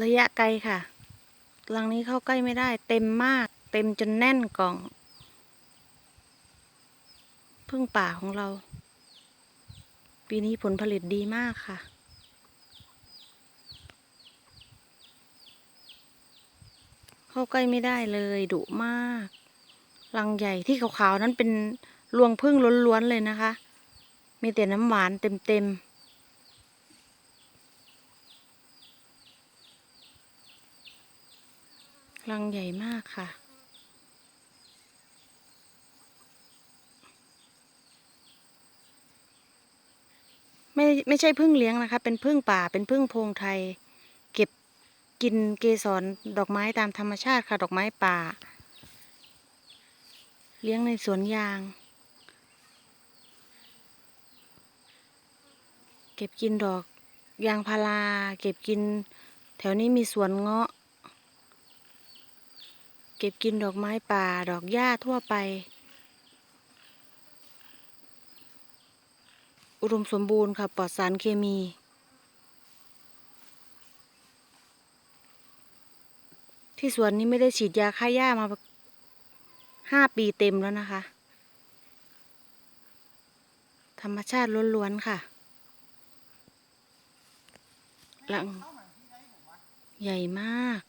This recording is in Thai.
ระยะไกลค่ะรังนี้เข้าใกล้ไม่ได้ เต็มมาก เต็มจนแน่นกล่อง พึ่งป่าของเรา ปีนี้ผลผลิตดีมากค่ะ เข้าใกล้ไม่ได้เลยดุมากรังใหญ่ที่ขาวๆนั้นเป็นรวงพึ่งล้วนๆเลยนะคะ มีแต่น้ำหวานเต็มๆ รังใหญ่มากค่ะ ไม่ไม่ใช่พึ่งเลี้ยงนะคะ เป็นพึ่งป่าเป็นพึ่งพงไทย เก็บกินเกสรดอกไม้ตามธรรมชาติค่ะ ดอกไม้ป่า เลี้ยงในสวนยาง เก็บกินดอกยางพารา เก็บกิน แถวนี้มีสวนเงาะ เก็บกินดอกไม้ป่า ดอกหญ้าทั่วไป อุดมสมบูรณ์ค่ะปลอดสารเคมี ที่สวนนี้ไม่ได้ฉีดยาฆ่าหญ้ามาห้าปีเต็มแล้วนะคะ ธรรมชาติล้วนๆค่ะ หลัง ใหญ่มาก